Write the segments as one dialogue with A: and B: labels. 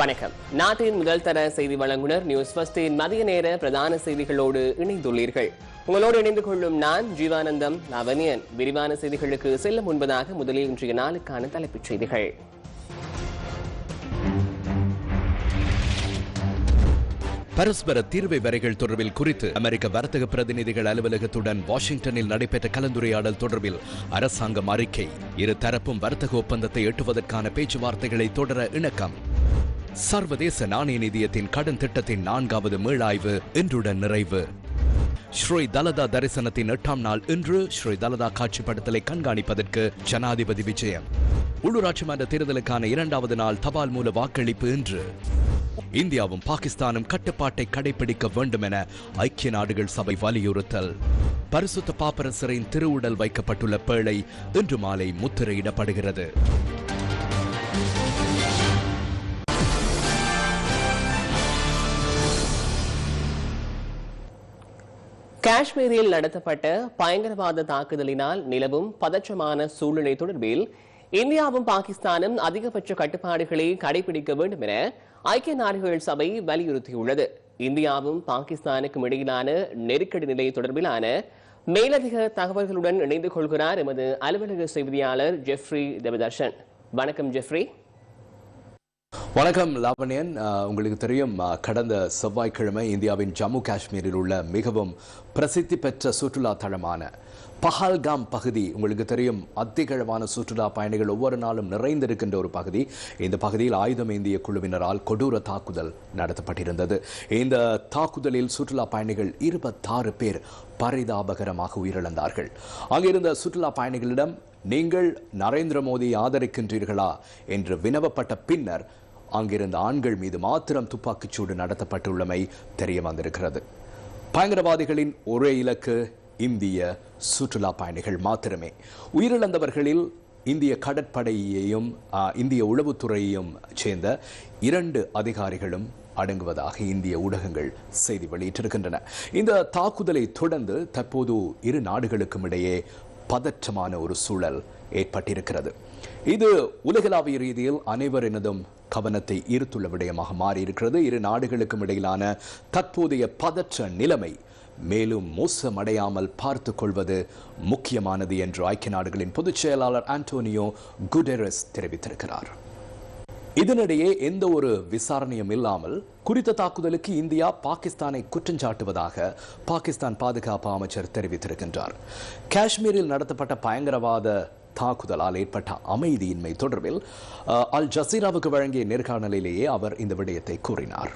A: வணக்கம். நாட்டின் முதல் தர செய்தி வழங்குனர் நியூஸ் ஃபர்ஸ்டின் மதிய நேர பிரதான செய்திகளோடு இணைந்துள்ளீர்கள். உங்களோடு இணைந்து கொள்ளும் நான் ஜீவானந்தம் லவனியன் விரிவான செய்திகளுக்கு செல்ல முன்பதாக முதலில் இன்றைய நாளுக்கான தலைப்புச் செய்திகள்.
B: பரஸ்பர தீர்வை வரைகள் தொடர்பில் குறித்து அமெரிக்க வர்த்தக பிரதிநிதிகள் அலுவலகத்துடன் வாஷிங்டனில் நடைபெற்ற கலந்துரையாடல் தொடர்பில் அரசாங்கம் அறிக்கை. இரு தரப்பும் வர்த்தக ஒப்பந்தத்தை எட்டுவதற்கான பேச்சுவார்த்தைகளை தொடர இணக்கம். சர்வதேச நாணய நிதியத்தின் கடன் திட்டத்தின் நான்காவது மீளாய்வு இன்றுடன் நிறைவு. ஸ்ரீ தலதா தரிசனத்தின் எட்டாம் நாள் இன்று ஸ்ரீ தலதா காட்சிப்படுத்தலை கண்காணிப்பதற்கு ஜனாதிபதி விஜயம். உள்ளூராட்சி மன்ற தேர்தலுக்கான இரண்டாவது நாள் தபால் மூல வாக்களிப்பு இன்று. இந்தியாவும் பாகிஸ்தானும் கட்டுப்பாட்டை கடைபிடிக்க வேண்டும் என ஐக்கிய நாடுகள் சபை வலியுறுத்தல். பரிசுத்த பாப்பரசரின் திருவுடல் வைக்கப்பட்டுள்ள பேழை இன்று மாலை முத்திரையிடப்படுகிறது.
A: காஷ்மீரில் நடத்தப்பட்ட பயங்கரவாத தாக்குதலினால் நிலவும் பதற்றமான சூழ்நிலை தொடர்பில் இந்தியாவும் பாகிஸ்தானும் அதிகபட்ச கட்டுப்பாடுகளை கடைபிடிக்க வேண்டும் என ஐக்கிய நாடுகள் சபை வலியுறுத்தியுள்ளது. இந்தியாவும் பாகிஸ்தானுக்கும் இடையிலான நெருக்கடி நிலை தொடர்பிலான மேலதிக தகவல்களுடன் இணைந்து கொள்கிறார் எமது அலுவலக செய்தியாளர் ஜெஃப்ரி தேவதர்ஷன். வணக்கம் ஜெஃப்ரி.
B: வணக்கம் லாவண்யன். உங்களுக்கு தெரியும் கடந்த செவ்வாய்க்கிழமை இந்தியாவின் ஜம்மு காஷ்மீரில் உள்ள மிகவும் பிரசித்தி பெற்ற சுற்றுலா தலமான பஹல்காம் பகுதி. உங்களுக்கு தெரியும் அத்திகழமான சுற்றுலா பயணிகள் ஒவ்வொரு நாளும் நிறைந்திருக்கின்ற ஒரு பகுதி. இந்த பகுதியில் ஆயுதம் ஏந்திய குழுவினரால் கொடூர தாக்குதல் நடத்தப்பட்டிருந்தது. இந்த தாக்குதலில் சுற்றுலா பயணிகள் இருபத்தாறு பேர் பரிதாபகரமாக உயிரிழந்தார்கள். அங்கிருந்த சுற்றுலா பயணிகளிடம் நீங்கள் நரேந்திர மோடியை ஆதரிக்கின்றீர்களா? என்று வினவப்பட்ட பின்னர் அங்கிருந்த ஆண்கள் மீது மாத்திரம் துப்பாக்கிச்சூடு நடத்தப்பட்டுள்ளமை தெரிய வந்திருக்கிறது பயங்கரவாதிகளின் ஒரே இலக்கு இந்திய சுற்றுலா பயணிகள் மாத்திரமே. உயிரிழந்தவர்களில் இந்திய கடற்படையையும் இந்திய உளவுத்துறையையும் சேர்ந்த இரண்டு அதிகாரிகளும் அடங்குவதாக இந்திய ஊடகங்கள் செய்தி வெளியிட்டிருக்கின்றன. இந்த தாக்குதலை தொடர்ந்து தற்போது இரு நாடுகளுக்கும் இடையே பதற்றமான ஒரு சூழல் ஏற்பட்டிருக்கிறது. இது உலகளாவிய ரீதியில் அனைவரினதும் கவனத்தை ஈர்த்துள்ள விடயமாக மாறியிருக்கிறது. இரு நாடுகளுக்கும் இடையிலான தற்போதைய பதற்ற நிலைமை மேலும் மோசமடையாமல் பார்த்துக் கொள்வது முக்கியமானது என்று ஐக்கிய நாடுகளின் பொதுச் செயலாளர் ஆண்டோனியோ குடெரஸ் தெரிவித்திருக்கிறார். இதனிடையே எந்த ஒரு விசாரணையும் இல்லாமல் குறித்த தாக்குதலுக்கு இந்தியா பாகிஸ்தானை குற்றஞ்சாட்டுவதாக பாகிஸ்தான் பாதுகாப்பு அமைச்சர் தெரிவித்திருக்கின்றார். காஷ்மீரில் நடத்தப்பட்ட பயங்கரவாத தாக்குதலால் ஏற்பட்ட அமைதியின்மை தொடர்பில் அல் ஜசீராவுக்கு வழங்கிய நேர்காணலிலேயே அவர் இந்த விடயத்தை கூறினார்.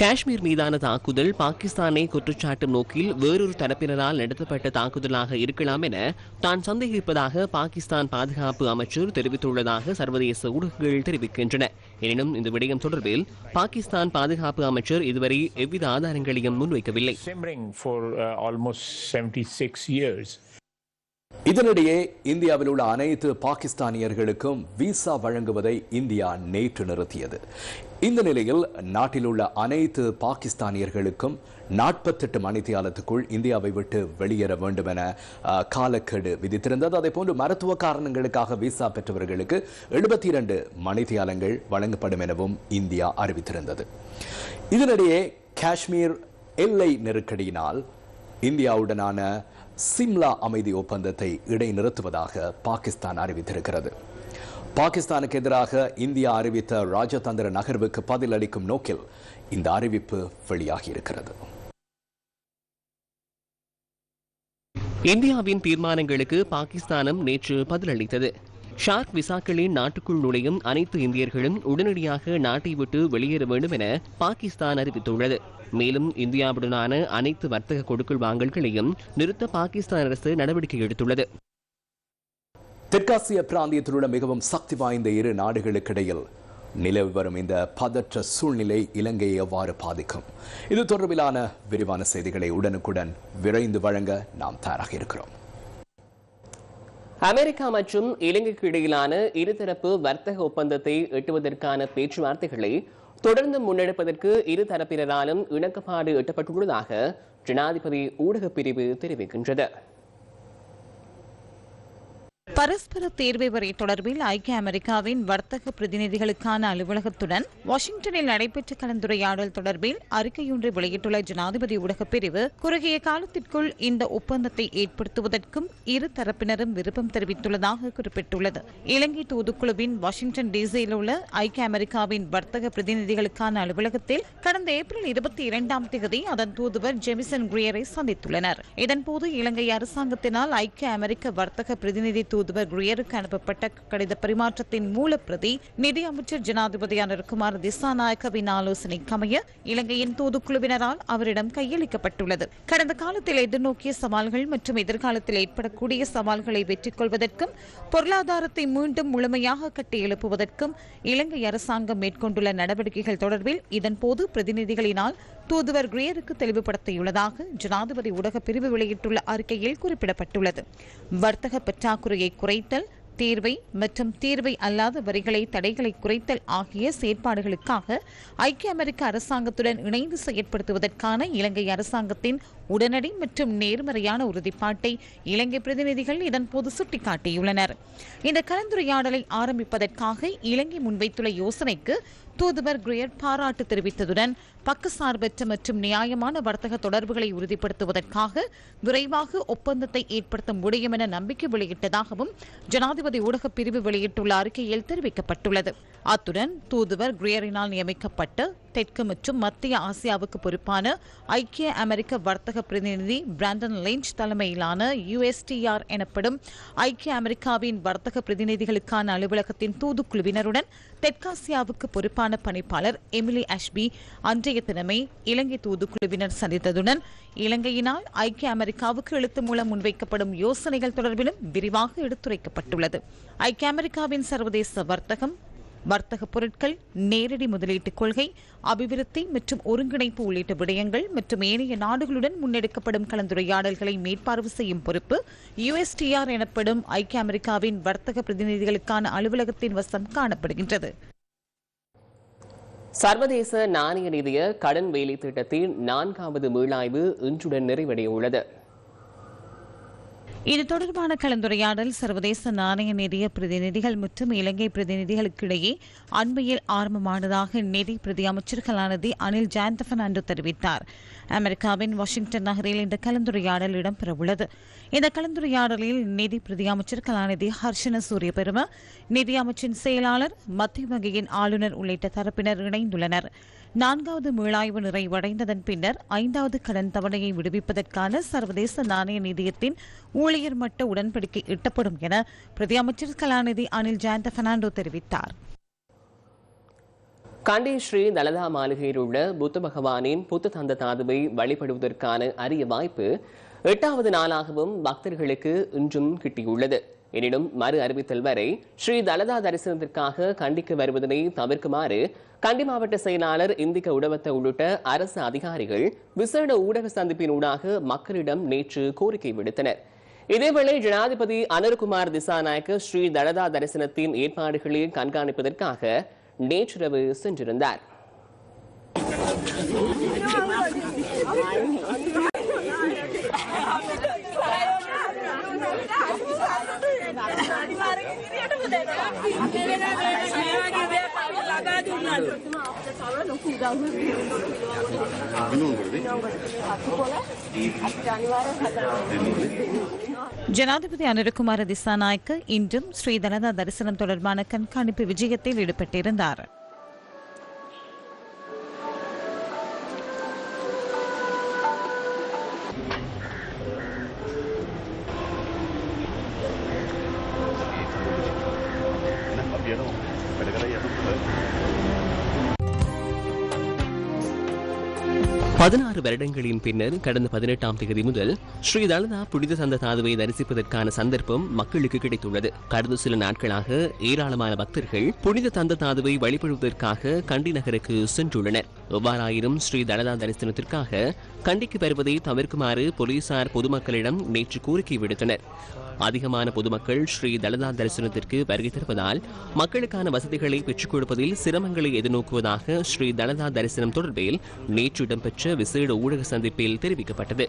A: காஷ்மீர் மீதான தாக்குதல் பாகிஸ்தானை குற்றச்சாட்டும் நோக்கில் வேறொரு தரப்பினரால் நடத்தப்பட்ட தாக்குதலாக இருக்கலாம் என தான் சந்தேகிப்பதாக பாகிஸ்தான் பாதுகாப்பு அமைச்சர் தெரிவித்துள்ளதாக சர்வதேச ஊடகங்கள் தெரிவிக்கின்றன. எனினும் இந்த விடயம் தொடர்பில் பாகிஸ்தான் பாதுகாப்பு அமைச்சர் இதுவரை எவ்வித ஆதாரங்களையும் முன்வைக்கவில்லை.
C: Uh, almost 76 years.
B: இதனிடையே இந்தியாவில் உள்ள அனைத்து பாகிஸ்தானியர்களுக்கும் விசா வழங்குவதை இந்தியா நேற்று நிறுத்தியது. இந்த நிலையில் நாட்டில் உள்ள அனைத்து பாகிஸ்தானியர்களுக்கும் நாற்பத்தெட்டு மணித்தியாலத்துக்குள் இந்தியாவை விட்டு வெளியேற வேண்டும் என அஹ், காலக்கெடு விதித்திருந்தது. அதே போன்று மருத்துவ காரணங்களுக்காக விசா பெற்றவர்களுக்கு எழுபத்தி இரண்டு மணித்தியாலங்கள் வழங்கப்படும் எனவும் இந்தியா அறிவித்திருந்தது. இதனிடையே காஷ்மீர் எல்லை நெருக்கடியினால் இந்தியாவுடனான சிம்லா அமைதி ஒப்பந்தத்தை இடைநிறுத்துவதாக பாகிஸ்தான் அறிவித்திருக்கிறது. பாகிஸ்தானுக்கு எதிராக இந்தியா அறிவித்த ராஜதந்திர நகர்வுக்கு பதிலளிக்கும் நோக்கில் இந்த அறிவிப்பு வெளியாகியிருக்கிறது.
A: இந்தியாவின் தீர்மானங்களுக்கு பாகிஸ்தானும் நேற்று பதிலளித்தது. ஷார்க் விசாக்களின் நாட்டுக்குள் நுழையும் அனைத்து இந்தியர்களும் உடனடியாக நாட்டை விட்டு வெளியேற வேண்டும் என பாகிஸ்தான் அறிவித்துள்ளது. மேலும் இந்தியாவுடனான அனைத்து வர்த்தக கொடுக்கல் வாங்கல்களையும் நிறுத்த பாகிஸ்தான் அரசு நடவடிக்கை எடுத்துள்ளது.
B: தெற்காசிய பிராந்தியத்தில் உள்ள மிகவும் சக்தி வாய்ந்த இரு நாடுகளுக்கிடையில் நிலவி வரும் இந்த பதற்ற சூழ்நிலை இலங்கையை எவ்வாறு பாதிக்கும்? இது தொடர்பிலான விரிவான செய்திகளை உடனுக்குடன் விரைந்து வழங்க நாம் தயாராக இருக்கிறோம்.
A: அமெரிக்கா மற்றும் இலங்கைக்கு இடையிலான இருதரப்பு வர்த்தக ஒப்பந்தத்தை எட்டுவதற்கான பேச்சுவார்த்தைகளை தொடர்ந்து முன்னெடுப்பதற்கு இரு தரப்பினராலும் இணக்கப்பாடு எட்டப்பட்டுள்ளதாக ஜனாதிபதி ஊடகப் பிரிவு தெரிவிக்கின்றது.
D: பரஸ்பர தேர்வை வரை தொடர்பில் ஐக்கிய அமெரிக்காவின் வர்த்தக பிரதிநிதிகளுக்கான அலுவலகத்துடன் வாஷிங்டனில் நடைபெற்ற கலந்துரையாடல் தொடர்பில் அறிக்கையொன்றை வெளியிட்டுள்ள ஜனாதிபதி ஊடகப் பிரிவு குறுகிய காலத்திற்குள் இந்த ஒப்பந்தத்தை ஏற்படுத்துவதற்கும் இரு தரப்பினரும் விருப்பம் தெரிவித்துள்ளதாக குறிப்பிட்டுள்ளது. இலங்கை தூதுக்குழுவின் வாஷிங்டன் டிசியில் உள்ள ஐக்கிய அமெரிக்காவின் வர்த்தக பிரதிநிதிகளுக்கான அலுவலகத்தில் கடந்த ஏப்ரல் இருபத்தி இரண்டாம் தேதி அதன் தூதுவர் ஜெமிசன் கிரியரை சந்தித்துள்ளனர். இதன்போது இலங்கை அரசாங்கத்தினால் ஐக்கிய அமெரிக்க வர்த்தக பிரதிநிதி தூதுவர் குரியருக்கு அனுப்பப்பட்ட கடித பரிமாற்றத்தின் மூலப்பிரதி நிதி அமைச்சர் ஜனாதிபதி அனுர்குமார் திசாநாயக்கவின் ஆலோசனைக்கமைய இலங்கையின் தூதுக்குழுவினரால் அவரிடம் கையளிக்கப்பட்டுள்ளது. கடந்த காலத்தில் எதிர்நோக்கிய சவால்கள் மற்றும் எதிர்காலத்தில் ஏற்படக்கூடிய சவால்களை வெற்றி கொள்வதற்கும் பொருளாதாரத்தை மீண்டும் முழுமையாக கட்டி எழுப்புவதற்கும் இலங்கை அரசாங்கம் மேற்கொண்டுள்ள நடவடிக்கைகள் தொடர்பில் இதன்போது பிரதிநிதிகளினால் தூதுவர் கிரியருக்கு தெளிவுபடுத்தியுள்ளதாக ஜனாதிபதி ஊடக பிரிவு வெளியிட்டுள்ள அறிக்கையில் குறிப்பிடப்பட்டுள்ளது. வர்த்தக பற்றாக்குறையை குறைத்தல் தீர்வை மற்றும் தீர்வை அல்லாத வரிகளை தடைகளை குறைத்தல் ஆகிய செயற்பாடுகளுக்காக ஐக்கிய அமெரிக்க அரசாங்கத்துடன் இணைந்து செயற்படுத்துவதற்கான இலங்கை அரசாங்கத்தின் உடனடி மற்றும் நேர்மறையான உறுதிப்பாட்டை இலங்கை பிரதிநிதிகள் இதன்போது சுட்டிக்காட்டியுள்ளனர். இந்த கலந்துரையாடலை ஆரம்பிப்பதற்காக இலங்கை முன்வைத்துள்ள யோசனைக்கு தூதுவர் கிரியர் பாராட்டு தெரிவித்ததுடன் பக்கசார்பற்ற மற்றும் நியாயமான வர்த்தக தொடர்புகளை உறுதிப்படுத்துவதற்காக விரைவாக ஒப்பந்தத்தை ஏற்படுத்த முடியும் என நம்பிக்கை வெளியிட்டதாகவும் ஜனாதிபதி ஊடகப் பிரிவு வெளியிட்டுள்ள அறிக்கையில் தெரிவிக்கப்பட்டுள்ளது. அத்துடன் தூதுவர் கிரியரினால் நியமிக்கப்பட்ட தெற்கு மற்றும் மத்திய ஆசியாவுக்கு பொறுப்பான ஐக்கிய அமெரிக்க வர்த்தக பிரதிநிதி பிராண்டன் லிஞ்ச் தலைமையிலான யுஎஸ்டிஆர் எனப்படும் ஐக்கிய அமெரிக்காவின் வர்த்தக பிரதிநிதிகளுக்கான அலுவலகத்தின் தூதுக்குழுவினருடன் தெற்காசியாவுக்கு பொறுப்பான பணிப்பாளர் எமிலி அஷ்பி அன்றைய தினமே இலங்கை தூதுக்குழுவினர் சந்தித்ததுடன் இலங்கையினால் ஐக்கிய அமெரிக்காவுக்கு எழுத்து மூலம் முன்வைக்கப்படும் யோசனைகள் தொடர்பிலும் விரிவாக எடுத்துரைக்கப்பட்டுள்ளது. ஐக்கிய அமெரிக்காவின் சர்வதேச வர்த்தகம் வர்த்தக பொருட்கள் நேரடி முதலீட்டுக் கொள்கை அபிவிருத்தி மற்றும் ஒருங்கிணைப்பு உள்ளிட்ட விடயங்கள் மற்றும் ஏனைய நாடுகளுடன் முன்னெடுக்கப்படும் கலந்துரையாடல்களை மேற்பார்வை செய்யும் பொறுப்பு யுஎஸ்டிஆர் எனப்படும் ஐக்கிய அமெரிக்காவின் வர்த்தக பிரதிநிதிகளுக்கான அலுவலகத்தின் வசம் காணப்படுகின்றது.
A: சர்வதேச நாணய நிதிய கடன் வேலை திட்டத்தின் நான்காவது மீளாய்வு இன்றுடன் நிறைவடைய உள்ளது
D: இது தொடர்பான கலந்துரையாடல் சர்வதேச நாணய நிதிய பிரதிநிதிகள் மற்றும் இலங்கை பிரதிநிதிகளுக்கிடையே அண்மையில் ஆரம்பமானதாக நிதி பிரதி அமைச்சர்களானது அனில் ஜாந்த அன்று தெரிவித்தார். அமெரிக்காவின் வாஷிங்டன் நகரில் இந்த கலந்துரையாடல் இடம்பெறவுள்ளது. இந்த கலந்துரையாடலில் நிதி பிரதி அமைச்சர் கலாநிதி ஹர்ஷன சூரியபெரும நிதி அமைச்சின் செயலாளர் மத்திய வங்கியின் ஆளுநர் உள்ளிட்ட தரப்பினர் இணைந்துள்ளனர். நான்காவது மீளாய்வு நிறைவடைந்ததன் பின்னர் ஐந்தாவது கடன் தவணையை விடுவிப்பதற்கான சர்வதேச நாணய நிதியத்தின் ஊழியர் மட்ட உடன்படிக்கை எட்டப்படும் என பிரதி அமைச்சர் கலாநிதி அனில் ஜாந்த பெர்னாண்டோ தெரிவித்தார்.
A: கண்டி ஸ்ரீ தலதா மாளிகையில் உள்ள புத்த பகவானின் புத்த தந்த தாதுவை வழிபடுவதற்கான அரிய வாய்ப்பு எட்டாவது நாளாகவும் பக்தர்களுக்கு இன்றும் கிட்டியுள்ளது. எனினும் மறு அறிவித்தல் வரை ஸ்ரீ தலதா தரிசனத்திற்காக கண்டிக்கு வருவதனை தவிர்க்குமாறு கண்டி மாவட்ட செயலாளர் இந்திக உடவத்த உள்ளிட்ட அரசு அதிகாரிகள் விசேட ஊடக சந்திப்பினூடாக மக்களிடம் நேற்று கோரிக்கை விடுத்தனர். இதேவேளை ஜனாதிபதி அனர்குமார் திசாநாயக்க ஸ்ரீ தலதா தரிசனத்தின் ஏற்பாடுகளை கண்காணிப்பதற்காக நேற்றிரவு சென்றிருந்தார்.
D: ஜனாதிபதி அனுரகுமார திசாநாயக்க இன்றும் ஸ்ரீதலதா தரிசனம் தொடர்பான கண்காணிப்பு விஜயத்தில் ஈடுபட்டிருந்தார்.
A: பதினாறு வருடங்களின் பின்னர் கடந்த பதினெட்டாம் தேதி முதல் ஸ்ரீ தலதா புனித சந்த தாதுவை தரிசிப்பதற்கான சந்தர்ப்பம் மக்களுக்கு கிடைத்துள்ளது. கடந்த சில நாட்களாக ஏராளமான பக்தர்கள் புனித தந்த தாதுவை வழிபடுவதற்காக கண்டி நகருக்கு சென்றுள்ளனர். எவ்வாறாயினும் ஸ்ரீ தலதா தரிசனத்திற்காக கண்டிக்கு வருவதை தவிர்க்குமாறு போலீசார் பொதுமக்களிடம் நேற்று கோரிக்கை விடுத்தனர். அதிகமான பொதுமக்கள் ஸ்ரீ தலதா தரிசனத்திற்கு வருகை தருவதால் மக்களுக்கான வசதிகளை பெற்றுக் கொடுப்பதில் சிரமங்களை எதிர்நோக்குவதாக ஸ்ரீ தலதா தரிசனம் தொடர்பில் நேற்று இடம்பெற்ற விசேட ஊடக சந்திப்பில் தெரிவிக்கப்பட்டது.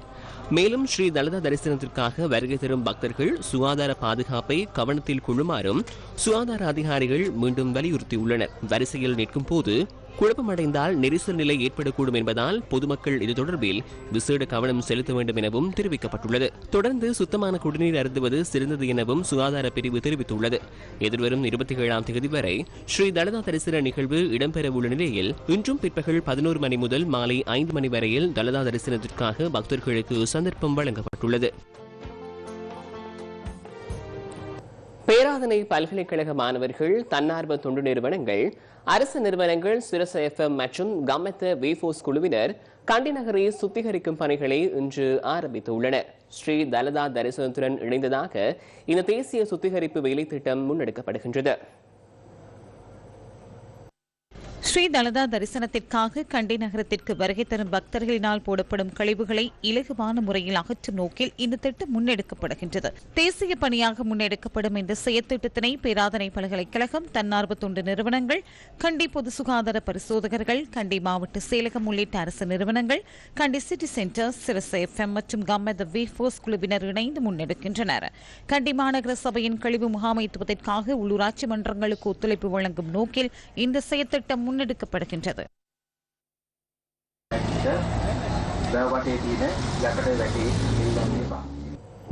A: மேலும் ஸ்ரீ தலதா தரிசனத்திற்காக வருகை தரும் பக்தர்கள் சுகாதார பாதுகாப்பை கவனத்தில் கொள்ளுமாறும் சுகாதார அதிகாரிகள் மீண்டும் வலியுறுத்தியுள்ளனர். வரிசையில் நிற்கும் போது குழப்பமடைந்தால் நெரிசல் நிலை ஏற்படக்கூடும் என்பதால் பொதுமக்கள் இது தொடர்பில் விசேட கவனம் செலுத்த வேண்டும் எனவும் தெரிவிக்கப்பட்டுள்ளது. தொடர்ந்து சுத்தமான குடிநீர் அருந்துவது சிறந்தது எனவும் சுகாதார பிரிவு தெரிவித்துள்ளது. எதிர்வரும் இருபத்தி ஏழாம் தேதி வரை ஸ்ரீ தலதா தரிசன நிகழ்வு இடம்பெறவுள்ள நிலையில் இன்றும் பிற்பகல் பதினோரு மணி முதல் மாலை ஐந்து மணி வரையில் தலதா தரிசனத்திற்காக பக்தர்களுக்கு சந்தர்ப்பம் வழங்கப்பட்டுள்ளது. பேராதனை பல்கலைக்கழக மாணவர்கள் தன்னார்வ தொண்டு நிறுவனங்கள் அரசு நிறுவனங்கள் சிரச எஃப்எம் மற்றும் கம்மத்த வேஃபோஸ் குழுவினர் கண்டி நகரை சுத்திகரிக்கும் பணிகளை இன்று ஆரம்பித்துள்ளனர். ஸ்ரீ தலதா தரிசனத்துடன் இணைந்ததாக இந்த தேசிய சுத்திகரிப்பு வேலை திட்டம் முன்னெடுக்கப்படுகின்றது.
D: ஸ்ரீ தலதா தரிசனத்திற்காக கண்டி நகரத்திற்கு வருகை தரும் பக்தர்களினால் போடப்படும் கழிவுகளை இலகுவான முறையில் அகற்றும் நோக்கில் இந்த திட்டம் முன்னெடுக்கப்படுகின்றது. தேசிய பணியாக முன்னெடுக்கப்படும் இந்த செயற்திட்டத்தினை பேராதனை பல்கலைக்கழகம் தன்னார்வ தொண்டு நிறுவனங்கள் கண்டி பொது சுகாதார பரிசோதகர்கள் கண்டி மாவட்ட செயலகம் உள்ளிட்ட அரசு நிறுவனங்கள் Kandy city centre Sirasa FM மற்றும் கம்மத வேஃபோர்ஸ் குழுவினர் இணைந்து முன்னெடுக்கின்றனர். கண்டி மாநகர சபையின் கழிவு முகாமைத்துவத்திற்காக உள்ளூராட்சி மன்றங்களுக்கு ஒத்துழைப்பு வழங்கும் நோக்கில் இந்த செயற்திட்டம் முன்னெடுக்கப்படுகின்றது.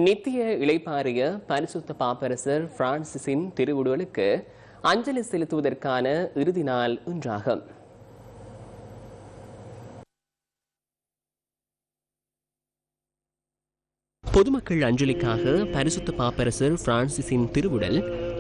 A: நித்திய இளைப்பாறிய பரிசுத்த பாப்பரசர் பிரான்சிஸின் திருவுடலுக்கு அஞ்சலி செலுத்துவதற்கான இறுதி நாள் இன்றாகும். பொதுமக்கள் அஞ்சலிக்காக பரிசுத்த பாப்பரசர் பிரான்சிஸின் திருவுடல்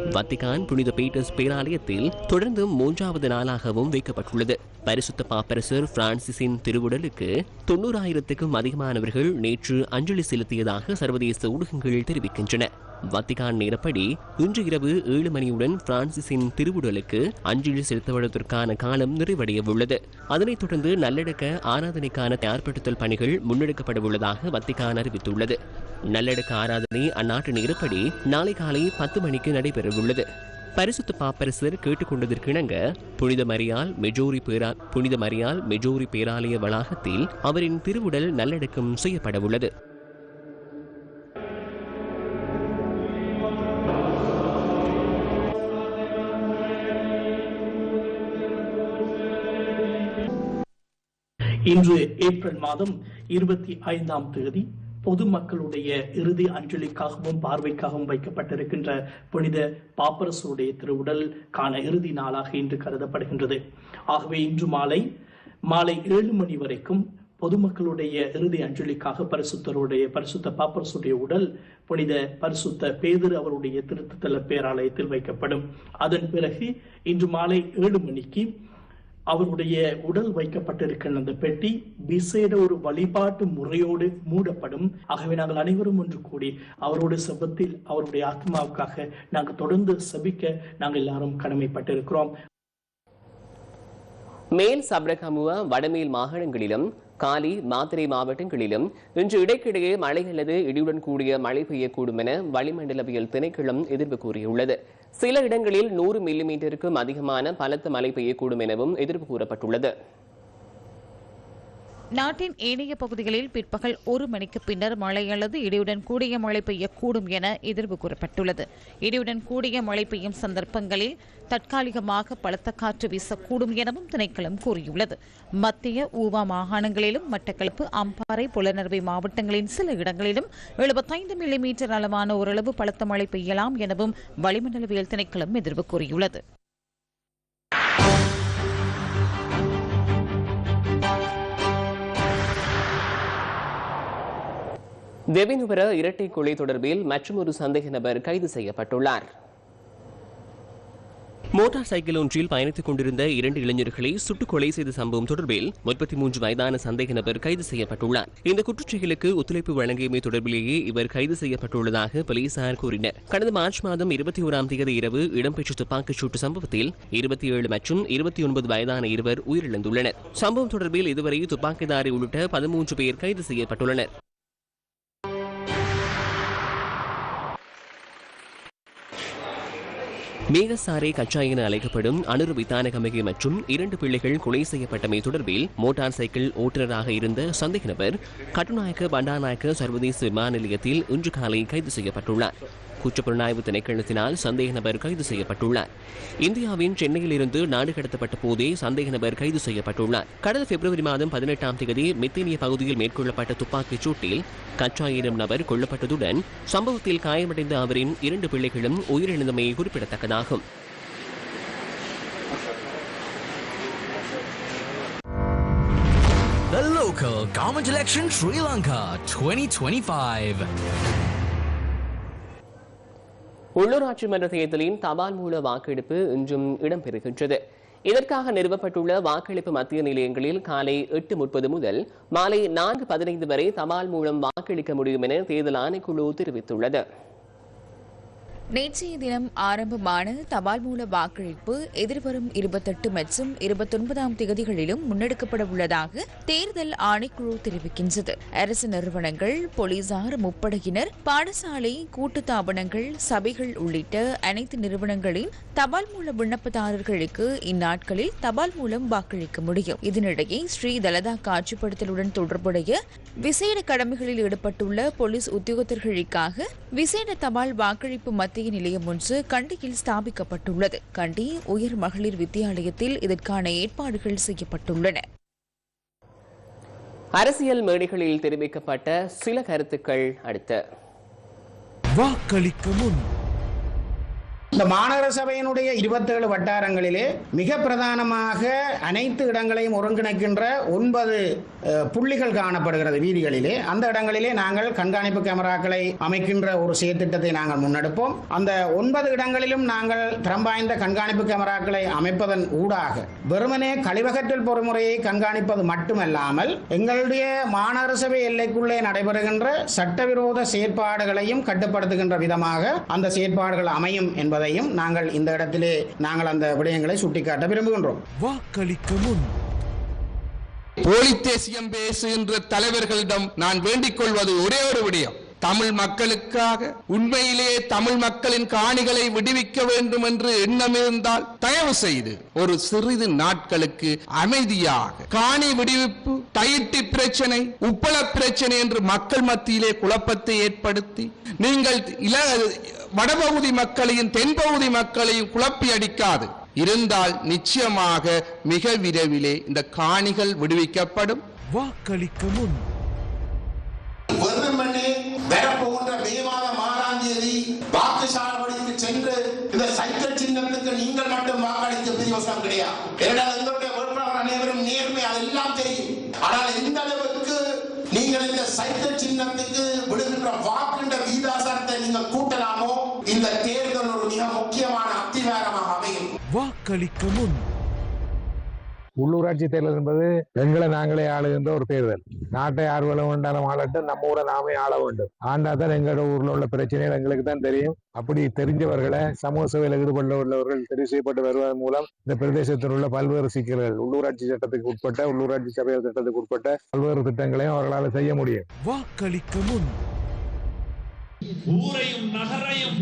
A: வத்திகான் புனித பீட்டர்ஸ் பேராலயத்தில் தொடர்ந்து மூன்றாவது நாளாகவும் வைக்கப்பட்டுள்ளது. பரிசுத்த பாப்பரசர் பிரான்சிஸின் திருவுடலுக்கு தொண்ணூறாயிரத்துக்கும் அதிகமானவர்கள் நேற்று அஞ்சலி செலுத்தியதாக சர்வதேச ஊடகங்கள் தெரிவிக்கின்றன. வத்திகான் நேரப்படி இன்று இரவு ஏழு மணியுடன் பிரான்சிஸின் திருவுடலுக்கு அஞ்சலி செலுத்துவதற்கான காலம் நிறைவடைய உள்ளது அதனைத் தொடர்ந்து நல்லடக்க ஆராதனைக்கான தயார்படுத்தல் பணிகள் முன்னெடுக்கப்பட உள்ளதாக வத்திகான் அறிவித்துள்ளது. நல்லடக்க ஆராதனை அந்நாட்டு நேரப்படி நாளை காலை பத்து மணிக்கு நடைபெறவுள்ளது. பரிசுத்த பாப்பரசர் கேட்டுக்கொண்டதற்கிணங்க புனித மரியால் மெஜோரி பேரா புனித மரியால் மெஜோரி பேராலய வளாகத்தில் அவரின் திருவுடல் நல்லடக்கம் செய்யப்படவுள்ளது.
E: இன்று ஏப்ரல் மாதம் இருபத்தி ஐந்தாம் தேதி பொதுமக்களுடைய இறுதி அஞ்சலிக்காகவும் பார்வைக்காகவும் வைக்கப்பட்டிருக்கின்ற புனித பாப்பரசருடைய திருவுடல் காண இறுதி நாளாக இன்று கருதப்படுகின்றது. ஆகவே இன்று மாலை மாலை ஏழு மணி வரைக்கும் பொதுமக்களுடைய இறுதி அஞ்சலிக்காக பரிசுத்தருடைய பரிசுத்த பாப்பரசுடைய உடல் புனித பரிசுத்த பேதர் அவருடைய திருத்தல பேராலயத்தில் வைக்கப்படும். அதன் பிறகு இன்று மாலை ஏழு மணிக்கு அவருடைய உடல் வைக்கப்பட்டிருக்கிற அந்த பெட்டி விசேட ஒரு வழிபாட்டு முறையோடு மூடப்படும். ஆகவே நாங்கள் அனைவரும் ஒன்று கூடி அவரோட செபத்தில் அவருடைய ஆத்மாவுக்காக நாங்கள் தொடர்ந்து செபிக்க நாங்கள் எல்லாரும் கடமைப்பட்டிருக்கிறோம்.
A: மேல் சப்ரகமுவ வடமேல் மாகாணங்களிலும் காலி மாத்திரை மாவட்டங்களிலும் இன்று இடைக்கிடையே மழை அல்லது இடியுடன் கூடிய மழை பெய்யக்கூடும் என வளிமண்டலவியல் திணைக்களம் எதிர்ப்பு கூறியுள்ளது. சில இடங்களில் நூறு மில்லிமீட்டருக்கும் அதிகமான பலத்த மழை பெய்யக்கூடும் எனவும் எதிர்ப்பு கூறப்பட்டுள்ளது.
D: நாட்டின் ஏனைய பகுதிகளில் பிற்பகல் ஒரு மணிக்கு பின்னர் மழை அல்லது இடியுடன் கூடிய மழை பெய்யக்கூடும் என எதிர்வு கூறப்பட்டுள்ளது. இடியுடன் கூடிய மழை பெய்யும் சந்தர்ப்பங்களில் தற்காலிகமாக பலத்த காற்று வீசக்கூடும் எனவும் திணைக்களம் கூறியுள்ளது. மத்திய ஊவா மாகாணங்களிலும் மட்டக்களப்பு அம்பாறை புலனர்வை மாவட்டங்களின் சில இடங்களிலும் எழுபத்தைந்து மில்லிமீட்டர் அளவான ஓரளவு பலத்த மழை பெய்யலாம் எனவும் வளிமண்டலவியல் திணைக்களம் எதிர்வு கூறியுள்ளது.
A: தெவினுவர இரட்டை கொலை தொடர்பில் மற்றொரு சந்தேக நபர் கைது செய்யப்பட்டுள்ளார். மோட்டார் சைக்கிள் ஒன்றில் பயணித்துக் கொண்டிருந்த இரண்டு இளைஞர்களை சுட்டுக் கொலை செய்த சம்பவம் தொடர்பில் முப்பத்தி மூன்று வயதான சந்தேக நபர் கைது செய்யப்பட்டுள்ளார். இந்த குற்றச்செயலுக்கு ஒத்துழைப்பு வழங்கியமை தொடர்பிலேயே இவர் கைது செய்யப்பட்டுள்ளதாக போலீசார் கூறினர். கடந்த மார்ச் மாதம் இருபத்தி ஓராம் தேதி இரவு இடம்பெற்ற துப்பாக்கிச் சூட்டு சம்பவத்தில் இருபத்தி ஏழு மற்றும் இருபத்தி ஒன்பது வயதான இருவர் உயிரிழந்துள்ளனர். சம்பவம் தொடர்பில் இதுவரை துப்பாக்கிதாரி உள்ளிட்ட பதிமூன்று பேர் கைது செய்யப்பட்டுள்ளனர். மேகசாரை கச்சா என அழைக்கப்படும் அனுரு வித்தானகமகி மற்றும் இரண்டு பிள்ளைகள் கொலை செய்யப்பட்டமை தொடர்பில் மோட்டார் சைக்கிள் ஓட்டுநராக இருந்த சந்தேக நபர் கட்டுநாயக்க பண்டாநாயக்க சர்வதேச விமான நிலையத்தில் இன்று காலை கைது செய்யப்பட்டுள்ளார். குற்றப்புலனாய்வு திணைக்களத்தினால் சந்தேக நபர் கைது செய்யப்பட்டுள்ளார். இந்தியாவின் சென்னையில் இருந்து நாடு கடத்தப்பட்ட போதே சந்தேக நபர் கைது செய்யப்பட்டுள்ளார். கடந்த பிப்ரவரி மாதம் பதினெட்டாம் தேதி மெத்தேனிய பகுதியில் மேற்கொள்ளப்பட்ட துப்பாக்கிச் சூட்டில் கச்சா எனும் நபர் கொல்லப்பட்டதுடன் சம்பவத்தில் காயமடைந்த அவரின் இரண்டு பிள்ளைகளும் உயிரிழந்தமை குறிப்பிடத்தக்கதாகும்.
F: The local government election Sri Lanka 2025.
A: உள்ளூராட்சி மன்ற தேர்தலின் தபால் மூல வாக்கெடுப்பு இன்றும் இடம்பெறுகின்றது. இதற்காக நிறுவப்பட்டுள்ள வாக்களிப்பு மத்திய நிலையங்களில் காலை எட்டு முப்பது முதல் மாலை நான்கு பதினைந்து வரை தபால் மூலம் வாக்களிக்க முடியும் என தேர்தல் ஆணைக்குழு தெரிவித்துள்ளது.
G: நேற்றைய தினம் ஆரம்பமான தபால் மூல வாக்களிப்பு எதிர்வரும் இருபத்தெட்டு மற்றும் இருபத்தொன்பதாம் தேதிகளிலும் முன்னெடுக்கப்பட உள்ளதாக தேர்தல் ஆணைக்குழு தெரிவிக்கின்றது. அரசு நிறுவனங்கள் போலீசார் முப்படையினர் பாடசாலை கூட்டுத்தாபனங்கள் சபைகள் உள்ளிட்ட அனைத்து நிறுவனங்களின் தபால் மூல விண்ணப்பதாரர்களுக்கு இந்நாட்களில் தபால் மூலம் வாக்களிக்க முடியும். இதனிடையே ஸ்ரீ தலதா காட்சிப்படுத்தலுடன் தொடர்புடைய விசேட கடமைகளில் ஈடுபட்டுள்ள போலீஸ் உத்தியோகத்தர்களுக்காக விசேட தபால் வாக்களிப்பு மத்திய நிலையம் ஒன்று கண்டியில் ஸ்தாபிக்கப்பட்டுள்ளது. கண்டி உயர் மகளிர் வித்தியாலயத்தில் இதற்கான ஏற்பாடுகள் செய்யப்பட்டுள்ளன.
A: அரசியல் மேடைகளில் தெரிவிக்கப்பட்ட சில கருத்துக்கள் அடுத்து.
F: வாக்களிக்க முன்.
H: இந்த மாநகர சபையினுடைய இருபத்தேழு வட்டாரங்களிலே மிக பிரதானமாக அனைத்து இடங்களையும் ஒருங்கிணைக்கின்ற ஒன்பது புள்ளிகள் காணப்படுகிறது வீதிகளிலே. அந்த இடங்களிலே நாங்கள் கண்காணிப்பு கேமராக்களை அமைக்கின்ற ஒரு செயற்திட்டத்தை நாங்கள் முன்னெடுப்போம். அந்த ஒன்பது இடங்களிலும் நாங்கள் திறம்பாய்ந்த கண்காணிப்பு கேமராக்களை அமைப்பதன் ஊடாக வெறுமனே கழிவகற்றல் பொறுமுறையை கண்காணிப்பது மட்டுமல்லாமல் எங்களுடைய மாநகர சபை எல்லைக்குள்ளே நடைபெறுகின்ற சட்டவிரோத செயற்பாடுகளையும் கட்டுப்படுத்துகின்ற விதமாக அந்த செயற்பாடுகள் அமையும் என்பதையும் நாங்கள் இந்த இடத்திலே நாங்கள் அந்த விடயங்களை சுட்டிக்காட்ட விரும்புகின்றோம்.
F: வாக்களிக்க முன்.
I: போலி தேசியம் பேசுகின்ற தலைவர்களிடம் நான் வேண்டிக் கொள்வது ஒரே ஒரு விடயம். தமிழ் மக்களுக்காக உண்மையிலேயே தமிழ் மக்களின் காணிகளை விடுவிக்க வேண்டும் என்று எண்ணம் இருந்தால் தயவு செய்து ஒரு சிறிது நாட்களுக்கு அமைதியாக காணி விடுவிப்பு டைட்டி பிரச்சனை உப்பள பிரச்சனை என்று மக்கள் மத்தியிலே குழப்பத்தை ஏற்படுத்தி நீங்கள் இல வடபகுதி மக்களையும் தென்பகுதி மக்களையும் குழப்பி அடிக்காது. இருந்தால் நிச்சயமாக மிக விரைவிலே இந்த காணிகள் விடுவிக்கப்படும்.
F: வாக்களிக்க முன்
J: வெறுமனே வரப்போகின்ற மே மாதம் ஆறாம் தேதி வாக்குச்சாவடிக்கு சென்று இந்த சைக்கிள் சின்னத்துக்கு நீங்கள் மட்டும் வாக்களிக்க பிரியோசனம் கிடையாது ஏனென்றால் எங்களுடைய வேட்பாளர் அனைவரும் நேர்மை அதெல்லாம் தெரியும் ஆனால் எந்த அளவுக்கு நீங்கள் இந்த சைக்கிள் சின்னத்துக்கு விடுகின்ற வாக்குன்ற வீதாசாரத்தை நீங்கள் கூட்டலாமோ இந்த தேர்தல் ஒரு மிக முக்கியமான அத்திவாரமாக அமையும்
F: வாக்களிக்க முன்
K: உள்ளூராட்சி தேர்தல் என்பது எங்களை நாங்களே ஆளுகின்ற ஒரு தேர்தல். நாட்டை யார் வளம் வேண்டாலும் ஆளட்டும் நம்ம ஊரை நாமே ஆள வேண்டும். ஆண்டா தான் எங்களோட ஊர்ல உள்ள பிரச்சனைகள் எங்களுக்கு தான் தெரியும். அப்படி தெரிஞ்சவர்களை சமூக சேவையில் ஈடுபட உள்ளவர்கள் தெரிவு செய்யப்பட்டு வருவதன் மூலம் இந்த பிரதேசத்தில் உள்ள பல்வேறு சிக்கல்கள் உள்ளூராட்சி சட்டத்துக்கு உட்பட்ட உள்ளூராட்சி சபைகள் திட்டத்துக்கு உட்பட்ட பல்வேறு திட்டங்களையும் அவர்களால் செய்ய முடியும்.
F: வாக்களிக்க முன்
L: ஊரையும் நகரையும்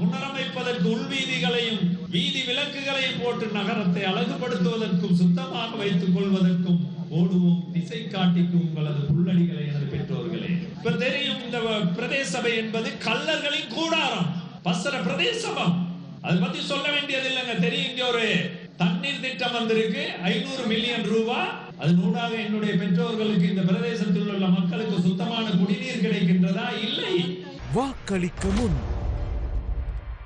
L: புனரமைப்பதற்கு உள்வீதிகளையும் வீதி விளக்குகளையும் போட்டு நகரத்தை அழகுபடுத்துவதற்கும் சுத்தமாக வைத்துக் கொள்வதற்கும் ஓடுவோம் திசை காட்டிக்கும் உங்களது புள்ளடிகளை எனது பெற்றோர்களே. இப்ப தெரியும் இந்த பிரதேச சபை என்பது கல்லர்களின் கூடாரம் பசர பிரதேசபம். அது பத்தி சொல்ல வேண்டியது இல்லைங்க. தெரியும் இங்க ஒரு தண்ணீர் திட்டம் வந்திருக்கு ஐநூறு மில்லியன் ரூபாய் அது நூடாக என்னுடைய பெற்றோர்களுக்கு இந்த பிரதேசத்தில் உள்ள மக்களுக்கு சுத்தமான குடிநீர் கிடைக்கின்றதா? இல்லை.
F: வாக்களிக்க முன்.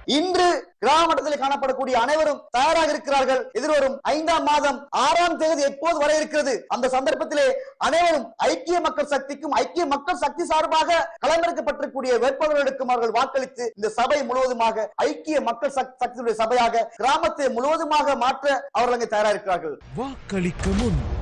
M: இன்று கிராம மட்டத்தில் காணப்படக்கூடிய அனைவரும் தயாராக இருக்கிறார்கள். எதிர்வரும் ஐந்தாம் மாதம் ஆறாம் தேதி எப்போது வர இருக்கிறது? அந்த சந்தர்ப்பத்திலே அனைவரும் ஐக்கிய மக்கள் சக்திக்கும் ஐக்கிய மக்கள் சக்தி சார்பாக களமிறக்கப்பட்டிருக்கூடிய வேட்பாளர்களுக்கும் அவர்கள் வாக்களித்து இந்த சபை முழுவதுமாக ஐக்கிய மக்கள் சக்- சக்தியுடைய சபையாக கிராமத்தை முழுவதுமாக மாற்ற அவர்கள் அங்கே தயாராக இருக்கிறார்கள்.
F: வாக்களிக்க முன்.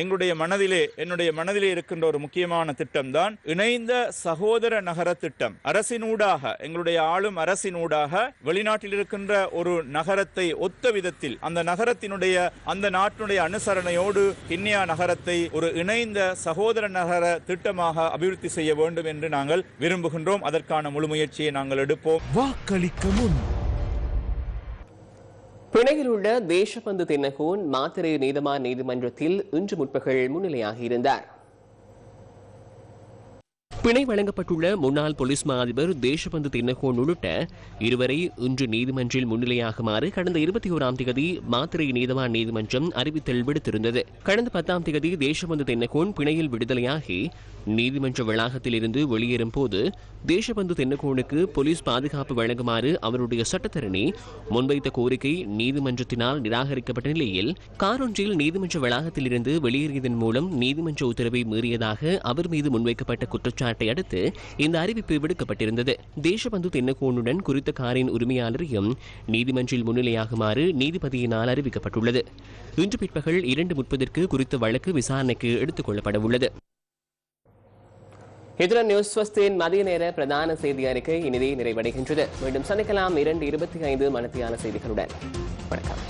N: எங்களுடைய மனதிலே என்னுடைய மனதிலே இருக்கின்ற ஒரு முக்கியமான திட்டம் தான் இணைந்த சகோதர நகர திட்டம். அரசினூடாக எங்களுடைய ஆளும் அரசினூடாக வெளிநாட்டில் இருக்கின்ற ஒரு நகரத்தை ஒத்த விதத்தில் அந்த நகரத்தினுடைய அந்த நாட்டினுடைய அனுசரணையோடு கிண்ணியா நகரத்தை ஒரு இணைந்த சகோதர நகர திட்டமாக அபிவிருத்தி செய்ய வேண்டும் என்று நாங்கள் விரும்புகின்றோம். அதற்கான முழு முயற்சியை நாங்கள் எடுப்போம்.
F: வாக்களிக்க முன்.
A: பிணையில் உள்ள தேசபந்து தென்னகோன் மாத்திரை நீதமா நீதிமன்றத்தில் இன்று முற்பகல் முன்னிலையாகியிருந்தார். பிணை வழங்கப்பட்டுள்ள முன்னாள் போலீஸ் மா அதிபர் தேசபந்து தென்னகோன் உள்ளிட்ட இருவரை இன்று நீதிமன்றில் முன்னிலையாகுமாறு கடந்த இருபத்தி ஓராம் தேதி மாத்திரை நீதவான் நீதிமன்றம் அறிவித்தல் விடுத்திருந்தது. கடந்த பத்தாம் தேதி தேசபந்து தென்னகோன் பிணையில் விடுதலையாகி நீதிமன்ற வளாகத்தில் இருந்து வெளியேறும் போது தேசபந்து தென்னகோனுக்கு போலீஸ் பாதுகாப்பு வழங்குமாறு அவருடைய சட்டத்தரணி முன்வைத்த கோரிக்கை நீதிமன்றத்தினால் நிராகரிக்கப்பட்ட நிலையில் காரொன்றில் நீதிமன்ற வளாகத்தில் இருந்து வெளியேறியதன் மூலம் நீதிமன்ற உத்தரவை மீறியதாக அவர் மீது முன்வைக்கப்பட்ட குற்றச்சாட்டை அடுத்து இந்த அறிவிப்பு விடுக்கப்பட்டிருந்தது. தேசபந்து தென்னகோனுடன் குறித்த காரின் உரிமையாளரையும் நீதிமன்றில் முன்னிலையாகுமாறு நீதிபதியினால் அறிவிக்கப்பட்டுள்ளது. இன்று பிற்பகல் இரண்டு முப்பதற்கு குறித்த வழக்கு விசாரணைக்கு எடுத்துக் கொள்ளப்பட உள்ளது இத்துடன் நியூஸ் ஸ்வஸ்தின் மதிய நேர பிரதான செய்தி அறிக்கை இனிதே நிறைவடைகின்றது. மீண்டும் சந்திக்கலாம் இரண்டு இருபத்தி ஐந்து மனத்தியான செய்திகளுடன். வணக்கம்.